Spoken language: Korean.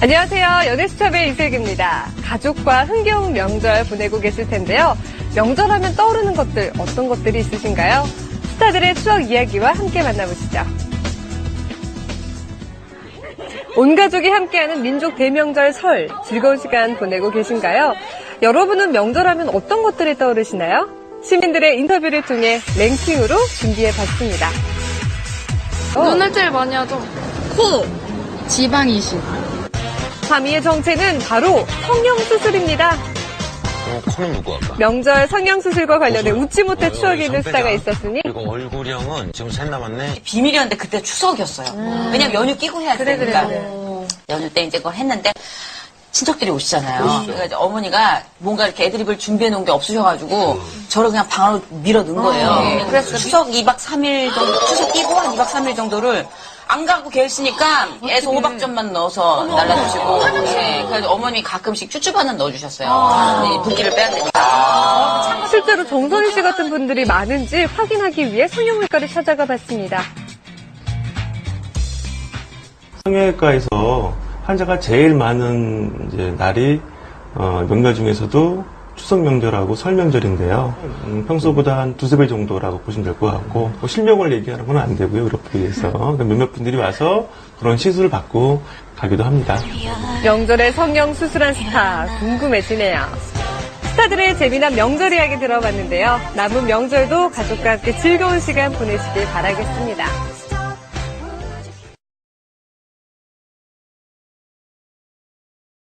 안녕하세요. 연애수첩의 이슬기입니다. 가족과 흥겨운 명절 보내고 계실 텐데요. 명절하면 떠오르는 것들 어떤 것들이 있으신가요? 스타들의 추억 이야기와 함께 만나보시죠. 온 가족이 함께하는 민족 대명절 설 즐거운 시간 보내고 계신가요? 여러분은 명절하면 어떤 것들이 떠오르시나요? 시민들의 인터뷰를 통해 랭킹으로 준비해 봤습니다. 어, 눈을 제일 많이 하죠. 코, 지방 이식. 밤이의 정체는 바로 성형수술입니다. 어, 코는 누구 할까? 명절 성형수술과 관련해 웃지 못할 추억이 있는 스타가 있었으니 그리고 얼굴형은 지금 셋 남았네. 비밀이었는데 그때 추석이었어요. 왜냐면 연휴 끼고 해야 되니까. 연휴 때 이제 그걸 했는데 친척들이 오시잖아요. 그러니까 어머니가 뭔가 이렇게 애드립을 준비해 놓은 게 없으셔가지고 저를 그냥 방 안으로 밀어 넣은 거예요. 그래서 추석 2박 3일 정도, 추석 끼고 한 2박 3일 정도를 안 가고 계시니까 애서 호박전만 넣어서 날라주시고 예, 그래서 어머님이 가끔씩 쭈쭈바는 넣어주셨어요. 네, 붓기를 빼야 되니까. 실제로 정선희 씨 같은 분들이 많은지 확인하기 위해 성형외과를 찾아가 봤습니다. 성형외과에서 환자가 제일 많은 이제 날이 어, 명절 중에서도 추석 명절하고 설 명절인데요. 음, 평소보다 한 두세 배 정도라고 보시면 될 것 같고 뭐 실명을 얘기하는 건 안 되고요. 그렇게 해서 그러니까 몇몇 분들이 와서 그런 시술을 받고 가기도 합니다. 명절에 성형 수술한 스타 궁금해지네요. 스타들의 재미난 명절 이야기 들어봤는데요. 남은 명절도 가족과 함께 즐거운 시간 보내시길 바라겠습니다.